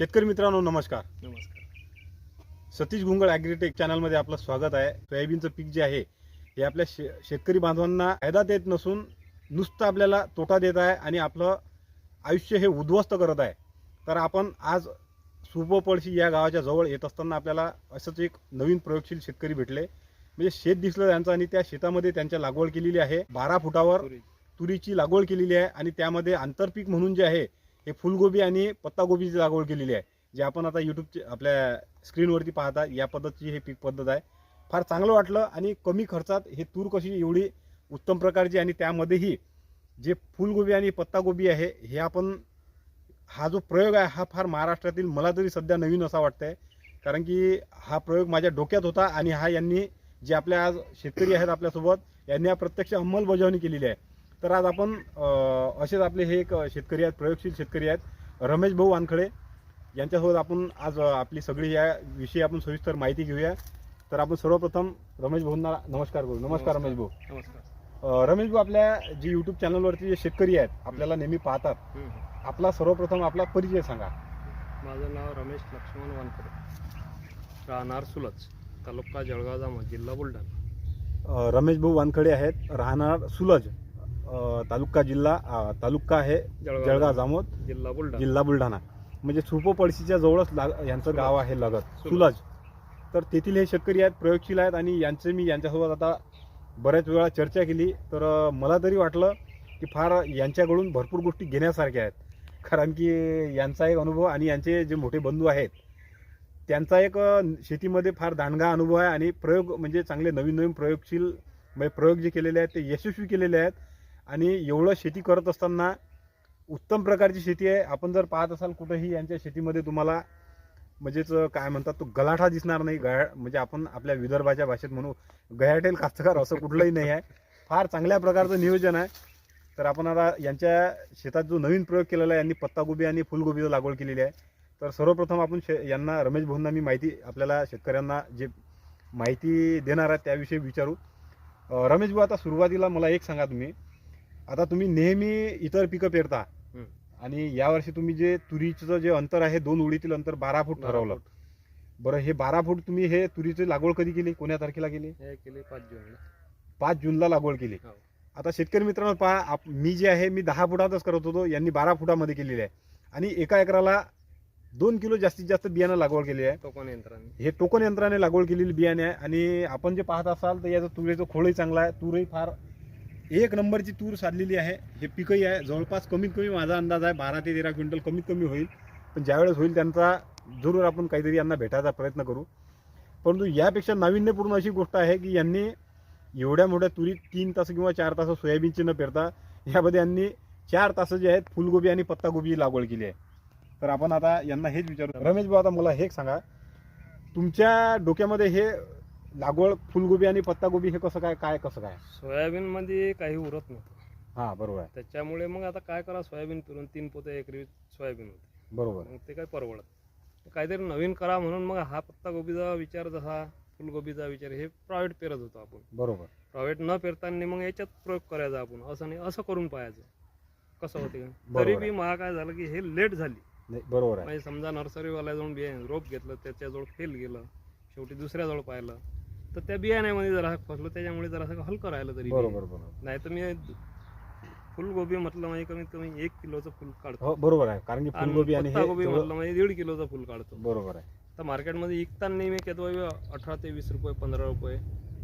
शेतकरी मित्रांनो नमस्कार. नमस्कार. सतीश गुंगळ ॲग्रीटेक चॅनलमध्ये आपलं स्वागत आहे. सोयाबीनचं पीक जे आहे हे आपल्या शे शेतकरी बांधवांना फायदा देत नसून नुसतं आपल्याला तोटा देत आहे आणि आपलं आयुष्य हे उद्ध्वस्त करत आहे. तर आपण आज सुपपळशी या गावाच्या जवळ येत असताना आपल्याला असंच एक नवीन प्रयोगशील शेतकरी भेटले. म्हणजे शेत दिसलं त्यांचं आणि त्या शेतामध्ये त्यांच्या लागवड केलेली आहे. बारा फुटावर तुरी. तुरीची लागवड केलेली आहे आणि त्यामध्ये आंतरपीक म्हणून जे आहे हे फुलगोबी आणि पत्तागोबीची लागवड केलेली आहे जे आपण आता यूट्यूबची आपल्या स्क्रीनवरती पाहता या पद्धतीची हे पीक पद्धत आहे. फार चांगलं वाटलं आणि कमी खर्चात हे तूर कशी एवढी उत्तम प्रकारची आणि त्यामध्येही जे फुलगोबी आणि पत्तागोबी आहे हे आपण हा जो प्रयोग आहे हा फार महाराष्ट्रातील मला तरी सध्या नवीन असा वाटतंय. कारण की हा प्रयोग माझ्या डोक्यात होता आणि हा यांनी जे आपल्या आज शेतकरी आहेत आपल्यासोबत यांनी हा प्रत्यक्ष अंमलबजावणी केलेली आहे. तर आज आपण असेच आपले हे एक शेतकरी आहेत प्रयोगशील शेतकरी आहेत रमेश भाऊ वानखडे. यांच्यासोबत आपण आज आपली सगळी या विषयी आपण सविस्तर माहिती घेऊया. तर आपण सर्वप्रथम रमेश भाऊंना नमस्कार करू. नमस्कार रमेश भाऊ. नमस्कार. रमेश भाऊ आपल्या जे यूट्यूब चॅनलवरती जे शेतकरी आहेत आपल्याला नेहमी पाहतात. आपला सर्वप्रथम आपला परिचय सांगा. माझं नाव रमेश लक्ष्मण वानखडे. राहणार सुलच तालुका जळगाव जामोद जिल्हा बुलढाणा. रमेश भाऊ वानखडे आहेत. राहणार सुलज. तालुका जिल्हा तालुका आहे जळगाव. जामोद जिल्हा बुलढाणा. जिल्हा बुलढाणा. म्हणजे सुपो पळशीच्या जवळच लाग यांचं गाव आहे लगत सुलज. तर तेथील हे शेतकरी आहेत प्रयोगशील आहेत आणि यांचे मी यांच्यासोबत आता बऱ्याच वेळा चर्चा केली. तर मला तरी वाटलं की फार यांच्याकडून भरपूर गोष्टी घेण्यासारख्या आहेत. कारण की यांचा एक अनुभव आणि यांचे जे मोठे बंधू आहेत त्यांचा एक शेतीमध्ये फार दांडगा अनुभव आहे आणि प्रयोग म्हणजे चांगले नवीन नवीन प्रयोगशील म्हणजे प्रयोग जे केलेले आहेत ते यशस्वी केलेले आहेत. आणि एवढं शेती करत असताना उत्तम प्रकारची शेती आहे. आपण जर पाहत असाल कुठंही यांच्या शेतीमध्ये तुम्हाला म्हणजेच काय म्हणतात तो गलाठा दिसणार नाही. गया म्हणजे आपण आपल्या विदर्भाच्या भाषेत म्हणू गयाटेल कास्तकार असं कुठलंही नाही आहे. फार चांगल्या प्रकारचं नियोजन आहे. तर आपण आता यांच्या शेतात जो नवीन प्रयोग केलेला आहे यांनी पत्तागोबी आणि फुलगोबीची लागवड केलेली आहे. तर सर्वप्रथम आपण शे यांना रमेश भाऊंना मी माहिती आपल्याला शेतकऱ्यांना जे माहिती देणार आहे त्याविषयी विचारू. रमेश भाऊ आता सुरुवातीला मला एक सांगा तुम्ही. आता तुम्ही नेहमी इतर पिकं पेरता. आणि यावर्षी तुम्ही जे तुरीचं जे अंतर आहे दोन उडीतील अंतर बारा फूट ठरवलं. बरं हे बारा फूट तुम्ही हे तुरीची लागवड कधी केली? कोण्या तारखेला केली? हे केले पाच जूनला. पाच जूनला लागवड केली. हो. आता शेतकरी मित्रांनो पहा आप मी जे आहे मी दहा फुटातच करत होतो यांनी बारा फुटामध्ये केलेली आहे. आणि एका एकराला दोन किलो जास्तीत जास्त बियाणं लागवड केली आहे. टोकन यंत्राने. हे टोकन यंत्राने लागवड केलेली बियाणे आहे. आणि आपण जे पाहत असाल तर याचं तुरीचं खोळही चांगला आहे. तूरही फार एक नंबरची तूर साधलेली आहे. हे पिकही आहे. जवळपास कमीत कमी माझा अंदाज आहे बारा ते तेरा क्विंटल कमीत कमी होईल. पण ज्यावेळेस होईल त्यांचा जरूर आपण काहीतरी यांना भेटायचा प्रयत्न करू. परंतु यापेक्षा नाविन्यपूर्ण अशी गोष्ट आहे की यांनी एवढ्या मोठ्या तुरीत तीन तास किंवा चार तास सोयाबीनची न पेरता यामध्ये यांनी चार तास जे आहेत फुलगोबी आणि पत्तागोबी लागवड केली आहे. तर आपण आता यांना हेच विचारू. रमेश भाऊ आता मला हे एक सांगा. तुमच्या डोक्यामध्ये हे लागवड फुलगोबी आणि पत्तागोबी हे कसं काय काय कसं काय? सोयाबीन मध्ये काही उरत नव्हतं हां बरोबर. आहे त्याच्यामुळे मग आता काय करा सोयाबीन पेरून तीन पोते एकरी सोयाबीन होते. बरोबर. मग ते काय परवडत काहीतरी नवीन करा म्हणून मग हा पत्ता गोबीचा विचार जसा फुलगोबीचा विचार हे प्रायव्हेट पेरत होतो आपण. बरोबर. प्रायव्हेट न पेरताना मग याच्यात प्रयोग करायचा आपण. असं नाही असं करून पाहायचं. कसं होते? बरोबर तरी आहे. बी मला काय झालं की हे लेट झाली. नाही बरोबर आहे. म्हणजे समजा नर्सरीवाल्याजवळ बिया रोप घेतलं त्याच्याजवळ फेल गेलं. शेवटी दुसऱ्याजवळ पाहिलं. तर त्या बियाण्यामध्ये जरा फसलो त्याच्यामुळे जरा हलकं राहिलं तरी बरोबर बरोबर. नाही तर मी फुलगोबी म्हटलं म्हणजे कमीत कमी एक किलोचं फुल काढतो. हो बरोबर आहे. कारण की फुलगोबी आणि गोबी म्हटलं म्हणजे दीड किलोचं फुल काढतो. बरोबर आहे. तर मार्केटमध्ये विकताना नाही मी केव्हा अठरा ते वीस रुपये पंधरा रुपये.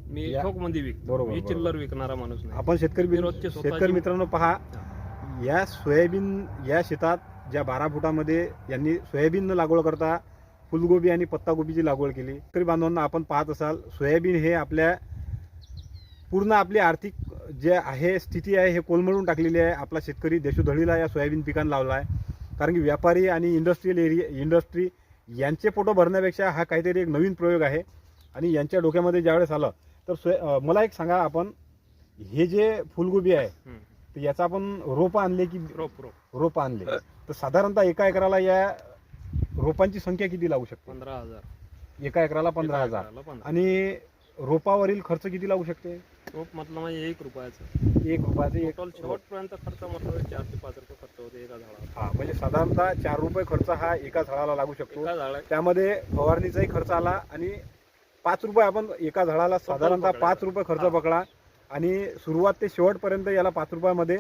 मी ठोकमध्ये विकतो. बरोबर, मी. चिल्लर विकणारा माणूस नाही. आपण शेतकरी रोजचे शेतकरी मित्रांनो पहा या सोयाबीन या शेतात ज्या बारा फुटामध्ये यांनी सोयाबीन लागवड करता फुलगोबी आणि पत्तागोबीची लागवड केली. शेतकरी बांधवांना आपण पाहत असाल सोयाबीन हे आपल्या पूर्ण आपली आर्थिक जे आहे स्थिती आहे हे कोलमडून टाकलेली आहे. आपला शेतकरी देशोधडीला या सोयाबीन पिकांना लावला आहे कारण की व्यापारी आणि इंडस्ट्रीयल एरिया इंडस्ट्री यांचे पोटं भरण्यापेक्षा हा काहीतरी एक नवीन प्रयोग आहे. आणि यांच्या डोक्यामध्ये ज्यावेळेस आलं तर सोय अं, मला एक सांगा आपण हे जे फुलगोबी आहे. तर याचा आपण रोपं आणले की रोप रोप. रोपं आणले. तर साधारणतः एका एकराला या रोपांची संख्या किती लागू शकते? पंधरा हजार. एका एकराला पंधरा हजार. एकराला पंधरा. आणि रोपावरील खर्च किती लागू शकते? रोप म्हटलं म्हणजे एक रुपयाचं. एक रुपयाचे एक टोटल शेवटपर्यंत खर्च म्हटलं चार ते पाच रुपये खर्च होते एका झाडाला हा म्हणजे साधारणतः चार रुपये खर्च हा एका झाडाला लागू शकतो. एका झाडा त्यामध्ये फवारणीचाही खर्च आला आणि पाच रुपये आपण एका झाडाला साधारणतः पकडायचा. पाच रुपये खर्च हा. पकडा आणि सुरुवात ते शेवटपर्यंत याला पाच रुपयामध्ये.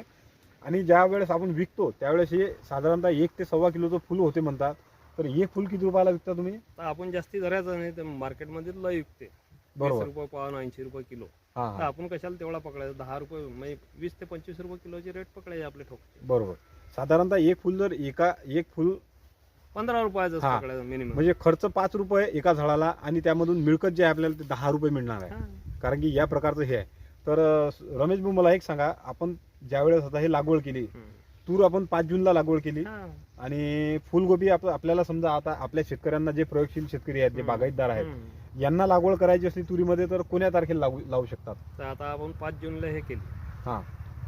आणि ज्या वेळेस आपण विकतो त्यावेळेस हे साधारणतः एक ते सव्वा किलोचं फुल होते म्हणतात. तर एक फुल किती रुपयाला विकता तुम्ही? तर आपण जास्ती धरायचं नाही तर मार्केटमध्ये लय विकते. वीस बरोबर रुपये पावन ऐंशी रुपये किलो. हा तर हा आपण कशाला तेवढा पकडायचा? दहा रुपये म्हणजे वीस ते पंचवीस रुपये किलोचे रेट पकडायचे आपले ठोकते. बरोबर. साधारणतः एक फुल जर एका एक फुल पंधरा रुपयाचं हा. पकडायचं मिनिमम म्हणजे खर्च पाच रुपये एका झाडाला आणि त्यामधून मिळकत जे आहे आपल्याला ते दहा रुपये मिळणार आहे. कारण की या प्रकारचं हे आहे. तर अं, रमेश भाऊ मला एक सांगा. आपण ज्या वेळेस आता हे लागवड केली तूर आपण पाच जूनला लागवड केली. आणि फुलगोबी आप- आपल्याला समजा आता आपल्या शेतकऱ्यांना जे प्रयोगशील शेतकरी आहेत जे बागायतदार आहेत यांना लागवड करायची असली तुरीमध्ये तर कोण्या तारखेला लागू लावू शकतात? तर आता आपण पाच जूनला हे केली. हा.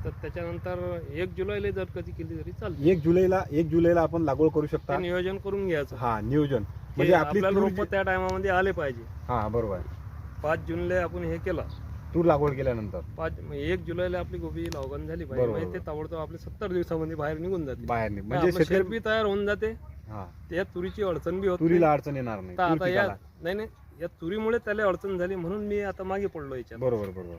तर त्याच्यानंतर एक जुलैला जर कधी केली तरी चालते. एक जुलैला एक जुलैला आपण लागवड करू ते शकता नियोजन करून घ्यायचं. हा नियोजन. म्हणजे आपली आपल्याला तूर रोप त्या टायमामध्ये आले पाहिजे. हा बरोबर. आहे पाच जूनला आपण हे केलं. तूर लागवड केल्यानंतर पाच एक जुलैला आपली गोबी लागवण झाली पाहिजे बरोबर. म्हणजे ते ताबडतोब आपले सत्तर दिवसामध्ये बाहेर निघून जाते बाहेर नाही. म्हणजे शेतकरी बी तयार होऊन जाते हा त्या तुरीची अडचण बी होत नाही. तुरीला अडचण येणार नाही तर तूर आता या पिकाला. नाही नाही या तुरीमुळे त्याला अडचण झाली म्हणून मी आता मागे पडलो याच्यात बरोबर बरोबर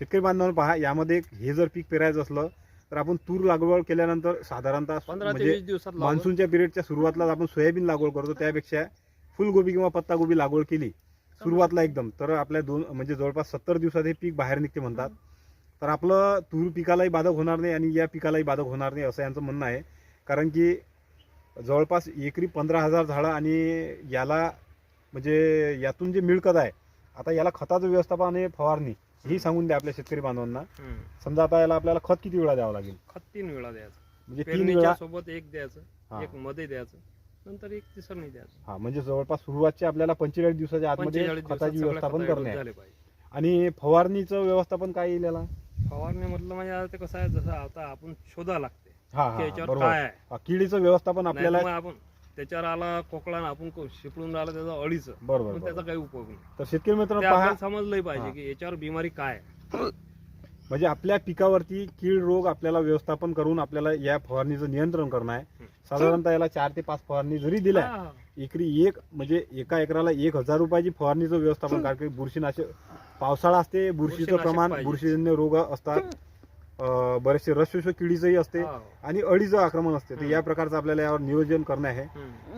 शेतकरी बांधवांनो पहा यामध्ये हे जर पीक पेरायचं असलं तर आपण तूर लागवड केल्यानंतर साधारणतः पंधरा ते म्हणजे वीस दिवसात. मान्सूनच्या पिरियडच्या सुरुवातला आपण सोयाबीन लागवड करतो त्यापेक्षा फुलगोबी किंवा पत्तागोबी लागवड केली सुरुवातला एकदम. तर आपल्या दोन म्हणजे जवळपास सत्तर दिवसात हे पीक बाहेर निघते म्हणतात. तर आपलं तूर पिकालाही बाधक होणार नाही आणि या पिकालाही बाधक होणार नाही असं यांचं म्हणणं आहे. कारण की जवळपास एकरी पंधरा हजार झाडं आणि याला म्हणजे यातून जे मिळकत आहे आता याला खताचं व्यवस्थापन आणि फवारणी ही सांगून द्या आपल्या शेतकरी बांधवांना. समजा आता याला आपल्याला खत किती वेळा द्यावं लागेल? खत तीन वेळा द्यायचं. म्हणजे तीन वेळा? सोबत एक द्यायचं. एक मध्ये द्यायचं. नंतर एक तिसरं नाही द्यायचं. हा म्हणजे जवळपास सुरुवातच्या आपल्याला पंचेचाळीस दिवसाच्या आतमध्ये 45 दिवसात खताची व्यवस्थापन करणे आहे झाले पाहिजे. आणि फवारणीचं व्यवस्थापन काय येईल याला? फवारणी म्हटलं म्हणजे आता ते कसं आहे जसं आता आपण शोधा लागते हा की हा याच्यावर बरोबर. काय आहे. हा, किडीचं व्यवस्थापन आपल्याला मग आपण त्याच्यावर आला कोकळा आणि आपण को- शिपडून राहिला त्याचा अळीचं. बरोबर मग त्याचा बरोबर. काही उपयोग नाही. तर शेतकरी मित्रांनो ते पहा. आपल्याला समजलंही पाहिजे हा. की याच्यावर बिमारी काय आहे. म्हणजे आपल्या पिकावरती कीड रोग आपल्याला व्यवस्थापन करून आपल्याला या फवारणीचं नियंत्रण करणं आहे हं. साधारणतः याला चार ते पाच फवारणी जरी दिल्या. एकरी एक म्हणजे एका एकराला एक हजार रुपयाची फवारणीचं व्यवस्थापन कारण की बुरशीनाशक पावसाळा असते बुरशीचं प्रमाण. बुरशीजन्य रोग असतात अं, बरेचसे रसशोषक किडीचंही असते. आणि अळीचं आक्रमण असते तर. या प्रकारचं आपल्याला यावर नियोजन करणं आहे.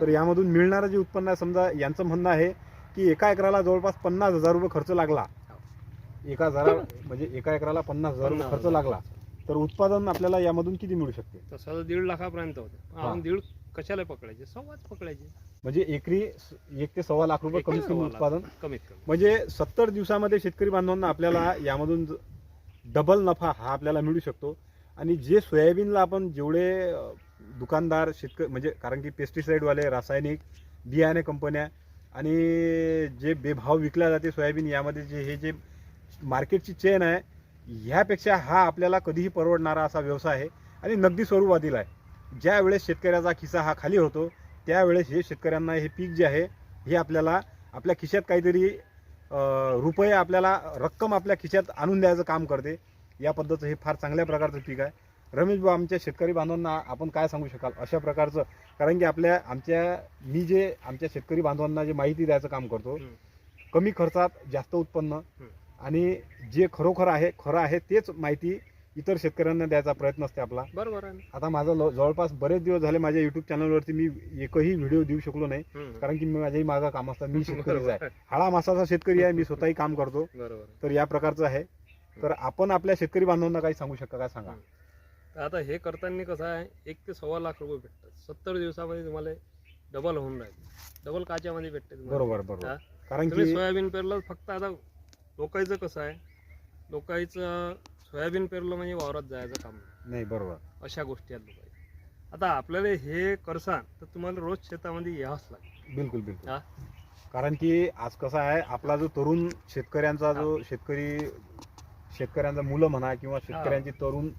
तर यामधून मिळणारं जे उत्पन्न आहे समजा यांचं म्हणणं आहे की एका एकराला जवळपास पन्नास हजार रुपये खर्च लागला एका हजार म्हणजे एका एकराला पन्नास हजार रुपये खर्च. लागला तर उत्पादन आपल्याला यामधून किती मिळू शकते? तसं तर दीड लाखापर्यंत होते. पण हा. आपण दीड कशाला पकडायचे? सव्वाच पकडायचे. म्हणजे एकरी स- एक ते सव्वा लाख रुपये कमीत ते कमी. उत्पादन. कमीत कमी. म्हणजे सत्तर दिवसामध्ये शेतकरी बांधवांना आपल्याला यामधून डबल नफा हा आपल्याला मिळू शकतो. आणि जे सोयाबीनला आपण जेवढे अ, दुकानदार शेतकरी म्हणजे कारण की पेस्टिसाईडवाले रासायनिक बियाणे कंपन्या आणि जे बेभाव विकल्या जाते सोयाबीन यामध्ये जे हे जे मार्केटची चेन आहे ह्यापेक्षा हा आपल्याला कधीही परवडणारा असा व्यवसाय आहे आणि नगदी स्वरूपातील आहे. ज्या वेळेस शेतकऱ्याचा खिसा हा खाली होतो त्यावेळेस हे शेतकऱ्यांना हे पीक जे आहे हे आपल्याला आपल्या खिशात काहीतरी रुपये आपल्याला रक्कम आपल्या खिशात आणून द्यायचं काम करते. या पद्धतीचं हे फार चांगल्या प्रकारचं पीक आहे. रमेश भाऊ आमच्या शेतकरी बांधवांना आपण काय सांगू शकाल अशा प्रकारचं? कारण की आपल्या आमच्या मी जे आमच्या शेतकरी बांधवांना जे माहिती द्यायचं काम करतो. कमी खर्चात जास्त उत्पन्न आणि जे खरोखर आहे खरं आहे तेच माहिती इतर शेतकऱ्यांना द्यायचा प्रयत्न असते आपला बरोबर? आता माझं जवळपास बरेच दिवस झाले माझ्या युट्यूब चॅनलवरती मी एकही व्हिडिओ देऊ शकलो नाही. कारण की मी माझ्याही मागं काम असतात मी शेतकरीच आहे. हाळा मासाचा शेतकरी आहे मी स्वतःही काम करतो. तर या प्रकारचं आहे तर आपण आपल्या शेतकरी बांधवांना काही सांगू शकता काय सांगा आता हे करताना कसं आहे एक ते सव्वा लाख रुपये भेटतात सत्तर दिवसामध्ये तुम्हाला डबल होऊन राहील डबल काच्यामध्ये भेटते. बरोबर बरोबर? कारण की सोयाबीन पेरलं फक्त आता लोकांचं कसं आहे? लोकांचं सोयाबीन पेरलं म्हणजे वावरात जायचं काम नाही. नाही बरोबर. अशा गोष्टी आहेत लोकांच्या आता आपल्याला हे करसान तर तुम्हाला रोज शेतामध्ये यावंच लागेल. बिलकुल बिलकुल. हा? कारण की आज कसा आहे आपला जो तरुण शेतकऱ्यांचा जो शेतकरी शेतकऱ्यांचा मुलं म्हणा किंवा शेतकऱ्यांची तरुण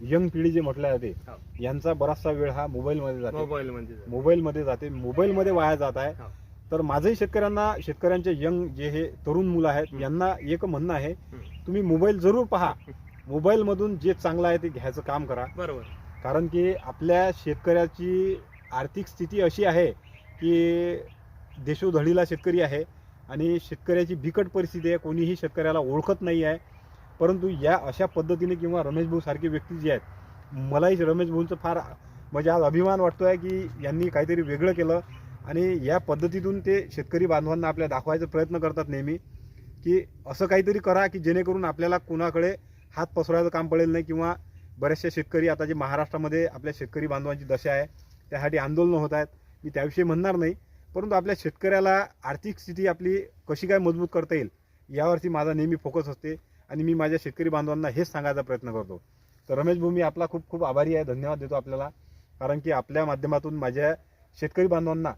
यंग पिढी जे म्हटल्या जाते हा. यांचा बराचसा वेळ हा मोबाईलमध्ये जाते. मोबाईल मध्ये जायचं. मोबाईलमध्ये जाते. मोबाईलमध्ये वाया जात आहे. हा. तर माझंही शेतकऱ्यांना शेतकऱ्यांचे यंग जे हे तरुण मुलं आहेत. यांना एक म्हणणं आहे. तुम्ही मोबाईल जरूर पहा. मोबाईलमधून जे चांगलं आहे ते घ्यायचं काम करा. बरोबर. कारण की आपल्या शेतकऱ्याची आर्थिक स्थिती अशी आहे की देशोधडीला शेतकरी आहे आणि शेतकऱ्याची बिकट परिस्थिती आहे कोणीही शेतकऱ्याला ओळखत नाही आहे. परंतु या अशा पद्धतीने किंवा रमेश भाऊ सारखे व्यक्ती जे आहेत मलाही रमेश भाऊंचं फार म्हणजे आज अभिमान वाटतो आहे की यांनी काहीतरी वेगळं केलं. आणि या पद्धतीतून ते शेतकरी बांधवांना आपल्या दाखवायचा प्रयत्न करतात नेहमी की असं काहीतरी करा की जेणेकरून आपल्याला कुणाकडे हात पसरायचं काम पडेल नाही किंवा बरेचसे शेतकरी आता जे महाराष्ट्रामध्ये आपल्या शेतकरी बांधवांची दशा आहे त्यासाठी आंदोलनं होत आहेत. मी त्याविषयी म्हणणार नाही परंतु आपल्या शेतकऱ्याला आर्थिक स्थिती आपली कशी काय मजबूत करता येईल यावरती माझा नेहमी फोकस असते आणि मी माझ्या शेतकरी बांधवांना हेच सांगायचा प्रयत्न करतो. तर रमेश भूमी आपला खूप खूप आभारी आहे. धन्यवाद देतो आपल्याला. कारण की आपल्या माध्यमातून माझ्या शेतकरी बांधवांना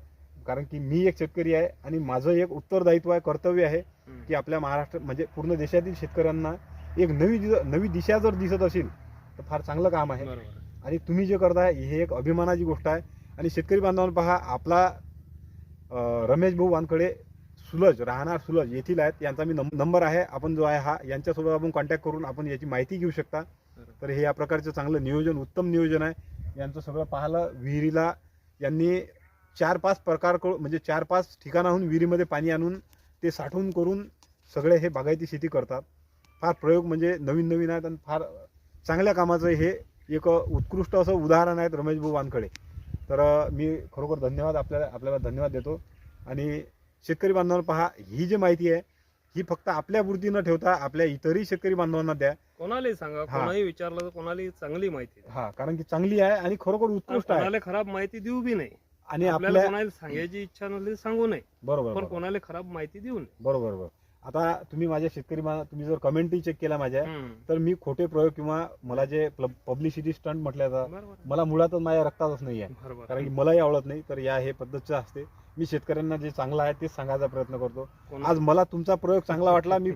कारण की मी एक शेतकरी आहे आणि माझं एक उत्तरदायित्व आहे कर्तव्य आहे. की आपल्या महाराष्ट्र म्हणजे पूर्ण देशातील शेतकऱ्यांना एक नवी नवी दिशा जर दिसत असेल तर फार चांगलं काम आहे. बरोबर आणि तुम्ही जे करताय हे एक अभिमानाची गोष्ट आहे. आणि शेतकरी बांधवांना पहा आपला रमेश भाऊ वानकडे सुलज राहणार सुलज येथील आहेत. यांचा मी नंब- नंबर आहे. आपण जो आहे हा यांच्यासोबत आपण कॉन्टॅक्ट करून आपण याची माहिती घेऊ शकता. तर हे या प्रकारचं चांगलं नियोजन उत्तम नियोजन आहे. यांचं सगळं पाहिलं विहिरीला यांनी चार पाच प्रकार करू- म्हणजे चार पाच ठिकाणाहून विहिरीमध्ये पाणी आणून ते साठवून करून सगळे हे बागायती शेती करतात. फार प्रयोग म्हणजे नवीन नवीन आहेत आणि फार चांगल्या कामाचं हे एक उत्कृष्ट असं उदाहरण आहे रमेश भाऊ वानखडे. तर मी खरोखर धन्यवाद आपल्याला आपल्याला धन्यवाद देतो. आणि शेतकरी बांधवांना पहा ही जी माहिती आहे ही फक्त आपल्या न ठेवता आपल्या इतरही शेतकरी बांधवांना द्या. कोणालाही सांगा हा. कोणाही विचारलं तर कोणालाही चांगली माहिती. हा कारण की चांगली आहे आणि खरोखर उत्कृष्ट आहे. खराब माहिती देऊ बी नाही. आणि आपल्याला आपल्या कोणाला सांगायची इच्छा नसली सांगू नये. बरोबर पण बरोबर. कोणाला खराब माहिती देऊ नये. बरोबर बरोबर. आता तुम्ही माझ्या शेतकरी तुम्ही जर कमेंटही चेक केल्या माझ्या. तर मी खोटे प्रयोग किंवा मला जे पब्लिसिटी स्टंट म्हटलं जातं बरोबर. मला मुळातच माझ्या रक्तातच नाही आहे. बरोबर. कारण की मलाही आवडत नाही तर या हे पद्धतचं असते. मी शेतकऱ्यांना जे चांगलं आहे तेच सांगायचा प्रयत्न करतो. कोणा- आज मला तुमचा प्रयोग चांगला वाटला मी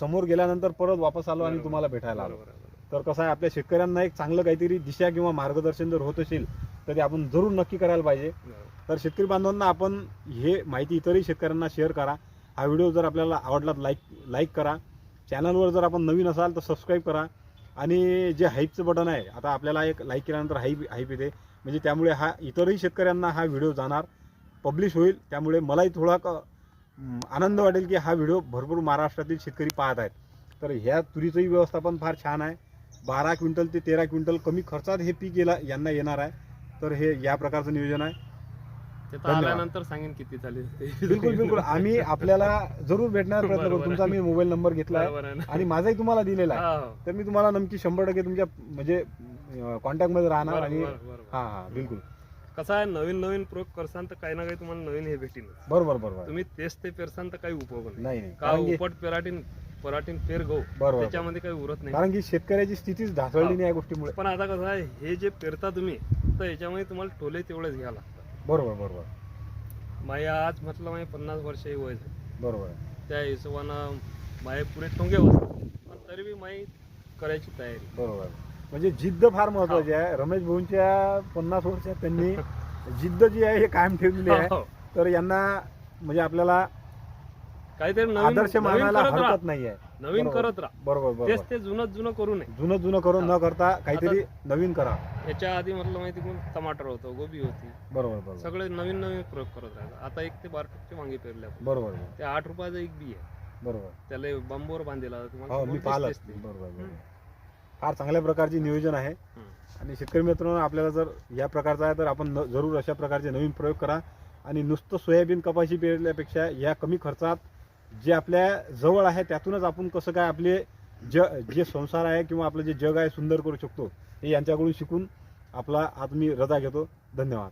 समोर गेल्यानंतर परत वापस आलो आणि बरोबर. तुम्हाला भेटायला आलो. बरोबर, बरोबर. तर कसं आहे आपल्या शेतकऱ्यांना एक चांगलं काहीतरी दिशा किंवा मार्गदर्शन जर होत असेल तर आपण जरूर नक्की करायला पाहिजे. बरोबर. तर शेतकरी बांधवांना आपण हे माहिती इतरही शेतकऱ्यांना शेअर करा. हा व्हिडिओ जर आपल्याला आवडला लाईक लाईक करा. चॅनलवर जर आपण नवीन असाल तर सबस्क्राईब करा. आणि जे हाईपचं बटन आहे आता आपल्याला एक लाईक केल्यानंतर हाईप हाईप येते. म्हणजे त्यामुळे हा इतरही शेतकऱ्यांना हा व्हिडिओ जाणार पब्लिश होईल. त्यामुळे मलाही थोडा आनंद वाटेल की हा व्हिडिओ भरपूर महाराष्ट्रातील शेतकरी पाहत आहेत. तर ह्या तुरीचंही व्यवस्थापन फार छान आहे. बारा क्विंटल ते तेरा क्विंटल कमी खर्चात हे पीक येला यांना येणार आहे. तर हे या प्रकारचं नियोजन आहे ते तर धन्यवाद. आल्यानंतर सांगेन किती झाले ते. बिलकुल बिलकुल आम्ही आपल्याला जरूर भेटण्याचा प्रयत्न करू बरोबर आहे. तुमचा मी मोबाईल नंबर घेतला आहे बरोबर आहे ना आणि माझाही तुम्हाला दिलेला आहे हा, हो. तर मी तुम्हाला नक्की शंभर टक्के तुमच्या म्हणजे कॉन्टॅक्टमध्ये राहणार बरोबर, आणि बरोबर, बरोबर. हा हा बिलकुल कसं आहे नवीन नवीन प्रयोग करसान तर काही ना काही तुम्हाला नवीन हे भेटीन बरोबर बरोबर तुम्ही तेच ते पेरसान तर काही उपयोग नाही नाही नाही का कारण की उपट पेराटीन पराटीन पेर गहू बरोबर. त्याच्यामध्ये काही उरत नाही. कारण की शेतकऱ्याची स्थितीच ढासळली नाही या गोष्टीमुळे. पण आता कसं आहे हे जे पेरता तुम्ही तर याच्यामध्ये तुम्हाला टोले तेवढेच घ्यावं लागतात. बरोबर बरोबर. माय आज म्हटलं माझे पन्नास वर्ष हे वय झाले. बरोबर. त्या हिशोबानं माये पुरे टोंगे बसतात पण तरी बी माई करायची तयारी. बरोबर. म्हणजे जिद्द फार महत्वाची आहे. रमेश भाऊंच्या पन्नास वर्षात त्यांनी जिद्द जी आहे हे कायम ठेवलेली आहे. हो. तर यांना म्हणजे आपल्याला काहीतरी नवीन आदर्श नवीन मानायला करत राहा. हरकत नाहीये. नवीन बरोबर. करत राहा. बरोबर बरोबर. तेच ते जुनं जुनं करू नये. जुनं जुनं करून न. करता काहीतरी नवीन करा. याच्या आधी म्हटलं माहिती कोण? टमाटर होतं गोबी होती. बरोबर बरोबर. सगळे नवीन नवीन प्रयोग करत राहिला आता एक ते बारा टक्के वांगे पेरले आपण. बरोबर ते आठ रुपयाचं एक बी आहे. बरोबर. त्याला बांबूवर बांधलेला तुम्हाला हो मी पाहिलं. ते. बरोबर बरोबर. फार चांगल्या प्रकारचे नियोजन आहे. हम्म. आणि शेतकरी मित्रांनो आपल्याला जर या प्रकारचा आहे तर आपण न- जरूर अशा प्रकारचे नवीन प्रयोग करा. आणि नुसतं सोयाबीन कपाशी पेरल्यापेक्षा या कमी खर्चात जे आपल्या जवळ आहे त्यातूनच आपण कसं काय आपले ज जे संसार आहे किंवा आपलं जे जग आहे सुंदर करू शकतो हे यांच्याकडून शिकून आपला आज मी रजा घेतो. धन्यवाद.